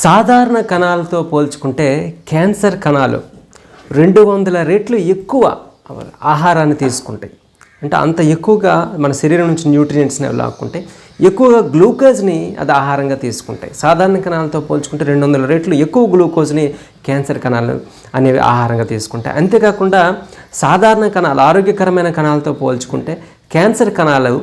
సాధారణ కణాలతో పోల్చుకుంటే క్యాన్సర్ కణాలు రెండు వందల రెట్లు ఎక్కువ ఆహారాన్ని తీసుకుంటాయి. అంటే అంత ఎక్కువగా మన శరీరం నుంచి న్యూట్రియంట్స్ని లాక్కుంటే ఎక్కువగా గ్లూకోజ్ని అది ఆహారంగా తీసుకుంటాయి. సాధారణ కణాలతో పోల్చుకుంటే రెండు వందల రెట్లు ఎక్కువ గ్లూకోజ్ని క్యాన్సర్ కణాలు అనేవి ఆహారంగా తీసుకుంటాయి. అంతేకాకుండా సాధారణ కణాలు ఆరోగ్యకరమైన కణాలతో పోల్చుకుంటే క్యాన్సర్ కణాలు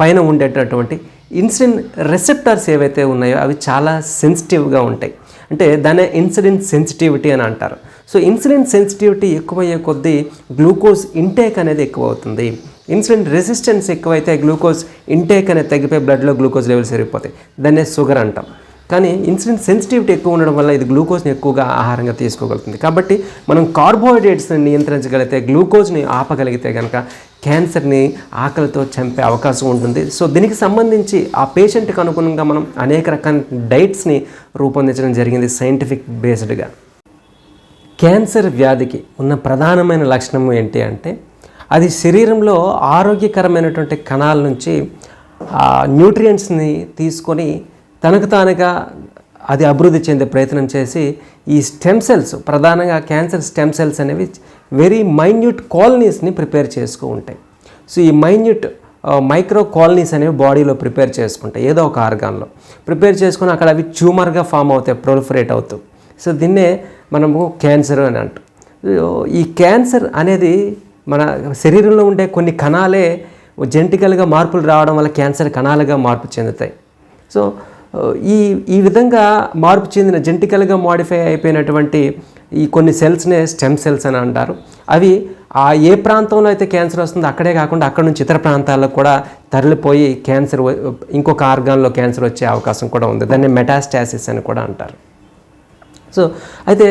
పైన ఉండేటటువంటి ఇన్సులిన్ రెసెప్టార్స్ ఏవైతే ఉన్నాయో అవి చాలా సెన్సిటివ్గా ఉంటాయి. అంటే దాన్ని ఇన్సులిన్ సెన్సిటివిటీ అని అంటారు. సో ఇన్సులిన్ సెన్సిటివిటీ ఎక్కువయ్యే కొద్దీ గ్లూకోజ్ ఇంటేక్ అనేది ఎక్కువ అవుతుంది ఇన్సులిన్ రెసిస్టెన్స్ ఎక్కువైతే గ్లూకోజ్ ఇంటేక్ అనేది తగ్గిపోయి బ్లడ్లో గ్లూకోజ్ లెవెల్స్ పెరిగిపోతాయి. దాన్నే షుగర్ అంటాం. కానీ ఇన్సులిన్ సెన్సిటివిటీ ఎక్కువ ఉండడం వల్ల ఇది గ్లూకోజ్ని ఎక్కువగా ఆహారంగా తీసుకోగలుగుతుంది. కాబట్టి మనం కార్బోహైడ్రేట్స్ని నియంత్రించగలిగితే గ్లూకోజ్ని ఆపగలిగితే కనుక క్యాన్సర్ని ఆకలితో చంపే అవకాశం ఉంటుంది. సో దీనికి సంబంధించి ఆ పేషెంట్కి అనుగుణంగా మనం అనేక రకాల డైట్స్ని రూపొందించడం జరిగింది సైంటిఫిక్ బేస్డ్గా. క్యాన్సర్ వ్యాధికి ఉన్న ప్రధానమైన లక్షణం ఏంటి అంటే అది శరీరంలో ఆరోగ్యకరమైనటువంటి కణాల నుంచి న్యూట్రియంట్స్ని తీసుకొని తనకు తానుగా అది అభివృద్ధి చెందే ప్రయత్నం చేసి ఈ స్టెమ్ సెల్స్ ప్రధానంగా క్యాన్సర్ స్టెమ్ సెల్స్ అనేవి వెరీ మైన్యూట్ కాలనీస్ని ప్రిపేర్ చేసుకు ఉంటాయి. సో ఈ మైన్యూట్ మైక్రో కాలనీస్ అనేవి బాడీలో ప్రిపేర్ చేసుకుంటాయి ఏదో ఒక ఆర్గాన్లో. ప్రిపేర్ చేసుకుని అక్కడ అవి ట్యూమర్గా ఫామ్ అవుతాయి ప్రొలిఫరేట్ అవుతూ. సో దీన్నే మనము క్యాన్సర్ అని అంటాం. ఈ క్యాన్సర్ అనేది మన శరీరంలో ఉండే కొన్ని కణాలే జెంటికల్గా మార్పులు రావడం వల్ల క్యాన్సర్ కణాలుగా మార్పు చెందుతాయి. సో ఈ ఈ విధంగా మార్పు చెందిన జెంటికల్గా మాడిఫై అయిపోయినటువంటి ఈ కొన్ని సెల్స్నే స్టెమ్ సెల్స్ అని అంటారు. అవి ఆ ఏ ప్రాంతంలో అయితే క్యాన్సర్ వస్తుందో అక్కడే కాకుండా అక్కడ నుంచి ఇతర ప్రాంతాలకు కూడా తరలిపోయి క్యాన్సర్ ఇంకొక ఆర్గాన్లో క్యాన్సర్ వచ్చే అవకాశం కూడా ఉంది. దాన్ని మెటాస్టాసిస్ అని కూడా అంటారు. సో అయితే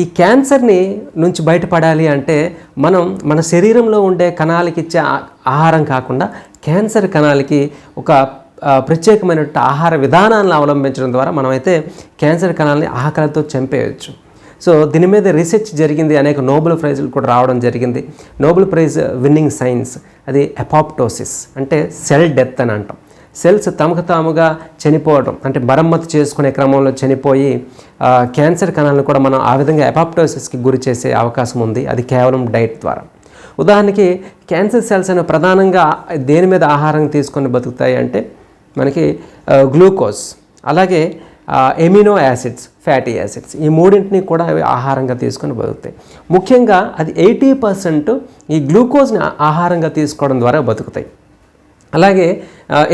ఈ క్యాన్సర్ని నుంచి బయటపడాలి అంటే మనం మన శరీరంలో ఉండే కణాలకి ఇచ్చే ఆహారం కాకుండా క్యాన్సర్ కణాలకి ఒక ప్రత్యేకమైన ఆహార విధానాలను అవలంబించడం ద్వారా మనమైతే క్యాన్సర్ కణాలని ఆకలితో చంపేయచ్చు. సో దీని మీద రీసెర్చ్ జరిగింది. అనేక నోబెల్ ప్రైజులు కూడా రావడం జరిగింది. నోబెల్ ప్రైజ్ విన్నింగ్ సైన్స్ అది ఎపాప్టోసిస్ అంటే సెల్ డెత్ అని అంటాం. సెల్స్ తమకు తాముగా చనిపోవడం అంటే మరమ్మతు చేసుకునే క్రమంలో చనిపోయి క్యాన్సర్ కణాలను కూడా మనం ఆ విధంగా ఎపాప్టోసిస్కి గురి చేసే అవకాశం ఉంది. అది కేవలం డైట్ ద్వారా. ఉదాహరణకి క్యాన్సర్ సెల్స్ అనేవి ప్రధానంగా దేని మీద ఆహారం తీసుకొని బతుకుతాయి అంటే మనకి గ్లూకోజ్ అలాగే ఎమినో యాసిడ్స్ ఫ్యాటీ యాసిడ్స్ ఈ మూడింటిని కూడా అవి ఆహారంగా తీసుకొని బతుకుతాయి. ముఖ్యంగా అది ఎయిటీ పర్సెంట్ ఈ గ్లూకోజ్ని ఆహారంగా తీసుకోవడం ద్వారా బతుకుతాయి. అలాగే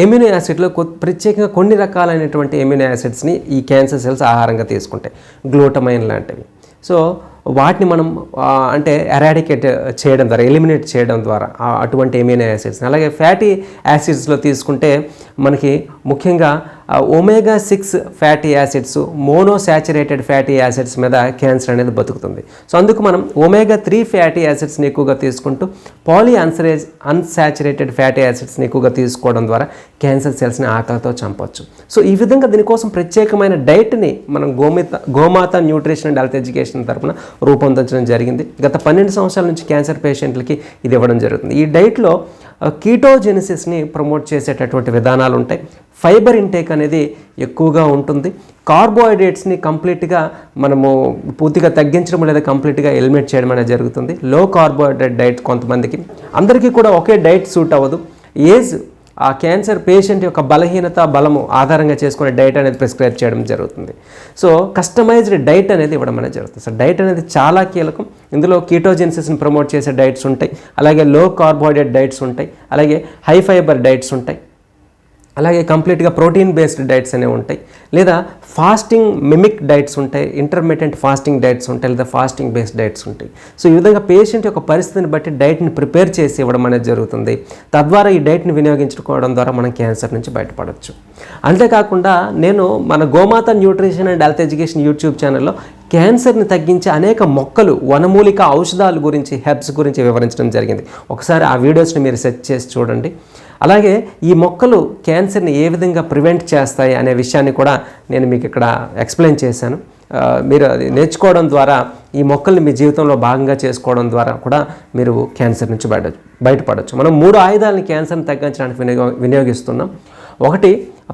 ఎమినో యాసిడ్లో ప్రత్యేకంగా కొన్ని రకాలైనటువంటి ఎమినో యాసిడ్స్ని ఈ క్యాన్సర్ సెల్స్ ఆహారంగా తీసుకుంటాయి. గ్లూటమైన్ లాంటివి. సో వాటిని మనం అంటే ఎరాడికేట్ చేయడం ద్వారా ఎలిమినేట్ చేయడం ద్వారా అటువంటి ఏమైనా యాసిడ్స్ అలాగే ఫ్యాటీ యాసిడ్స్లో తీసుకుంటే మనకి ముఖ్యంగా omega six fatty acids monounsaturated fatty acids మీద క్యాన్సర్ అనేది బతుకుతుంది. సో అందుకు మనం ఒమేగా త్రీ ఫ్యాటీ యాసిడ్స్ని ఎక్కువగా తీసుకుంటూ పాలీ అన్సరేజ్ అన్సాచురేటెడ్ ఫ్యాటీ యాసిడ్స్ని ఎక్కువగా తీసుకోవడం ద్వారా క్యాన్సర్ సెల్స్ని ఆకలితో చంపొచ్చు. సో ఈ విధంగా దీనికోసం ప్రత్యేకమైన డైట్ని మనం గోమిత గోమాత న్యూట్రిషన్ అండ్ హెల్త్ ఎడ్యుకేషన్ తరపున రూపొందించడం జరిగింది. గత పన్నెండు సంవత్సరాల నుంచి క్యాన్సర్ పేషెంట్లకి ఇది ఇవ్వడం జరుగుతుంది. ఈ డైట్లో కీటోజెనిసిస్ని ప్రమోట్ చేసేటటువంటి విధానాలు ఉంటాయి ఫైబర్ ఇంటేక్ అనేది ఎక్కువగా ఉంటుంది. కార్బోహైడ్రేట్స్ని కంప్లీట్గా మనము పూర్తిగా తగ్గించడం లేదా కంప్లీట్గా ఎలిమినేట్ చేయడం అనేది జరుగుతుంది. లో కార్బోహైడ్రేట్ డైట్ కొంతమందికి. అందరికీ కూడా ఒకే డైట్ సూట్ అవ్వదు. ఏజ్ ఆ క్యాన్సర్ పేషెంట్ యొక్క బలహీనత బలము ఆధారంగా చేసుకునే డైట్ అనేది ప్రిస్క్రైబ్ చేయడం జరుగుతుంది. సో కస్టమైజ్డ్ డైట్ అనేది ఇవ్వడం అనేది జరుగుతుంది. సో డైట్ అనేది చాలా కీలకం. ఇందులో కీటోజెన్సిస్ని ప్రమోట్ చేసే డైట్స్ ఉంటాయి. అలాగే లో కార్బోహైడ్రేట్ డైట్స్ ఉంటాయి. అలాగే హై ఫైబర్ డైట్స్ ఉంటాయి. అలాగే కంప్లీట్గా ప్రోటీన్ బేస్డ్ డైట్స్ అనేవి ఉంటాయి. లేదా ఫాస్టింగ్ మిమిక్ డైట్స్ ఉంటాయి. ఇంటర్మీడియట్ ఫాస్టింగ్ డైట్స్ ఉంటాయి. లేదా ఫాస్టింగ్ బేస్డ్ డైట్స్ ఉంటాయి. సో ఈ విధంగా పేషెంట్ యొక్క పరిస్థితిని బట్టి డైట్ని ప్రిపేర్ చేసి ఇవ్వడం అనేది జరుగుతుంది. తద్వారా ఈ డైట్ని వినియోగించుకోవడం ద్వారా మనం క్యాన్సర్ నుంచి బయటపడవచ్చు అంతేకాకుండా నేను మన Gomata nutrition and health education YouTube ఛానల్లో క్యాన్సర్ని తగ్గించే అనేక మొక్కలు వనమూలిక ఔషధాల గురించి హెబ్స్ గురించి వివరించడం జరిగింది. ఒకసారి ఆ వీడియోస్ని మీరు సెర్చ్ చేసి చూడండి. అలాగే ఈ మొక్కలు క్యాన్సర్ని ఏ విధంగా ప్రివెంట్ చేస్తాయి అనే విషయాన్ని కూడా నేను మీకు ఇక్కడ ఎక్స్ప్లెయిన్ చేశాను. మీరు అది నేర్చుకోవడం ద్వారా ఈ మొక్కల్ని మీ జీవితంలో భాగంగా చేసుకోవడం ద్వారా కూడా మీరు క్యాన్సర్ నుంచి బయట బయటపడవచ్చు మనం మూడు ఆయుధాలని క్యాన్సర్ని తగ్గించడానికి వినియోగ వినియోగిస్తున్నాం. ఒకటి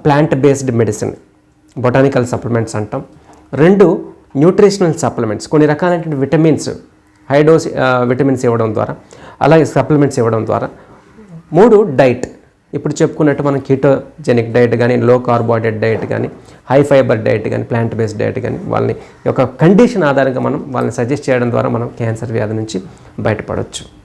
plant based medicine botanical supplements అంటాం. రెండు న్యూట్రిషనల్ సప్లిమెంట్స్ కొన్ని రకాలైనటువంటి విటమిన్స్ హైడోస్ విటమిన్స్ ఇవ్వడం ద్వారా అలాగే సప్లిమెంట్స్ ఇవ్వడం ద్వారా. మూడు డైట్. ఇప్పుడు చెప్పుకున్నట్టు మనం కీటోజెనిక్ డైట్ కానీ లో కార్బోహైడ్రేట్ డైట్ కానీ హై ఫైబర్ డైట్ కానీ ప్లాంట్ బేస్డ్ డైట్ కానీ వాళ్ళని యొక్క కండిషన్ ఆధారంగా మనం వాళ్ళని సజెస్ట్ చేయడం ద్వారా మనం క్యాన్సర్ వ్యాధి నుంచి బయటపడవచ్చు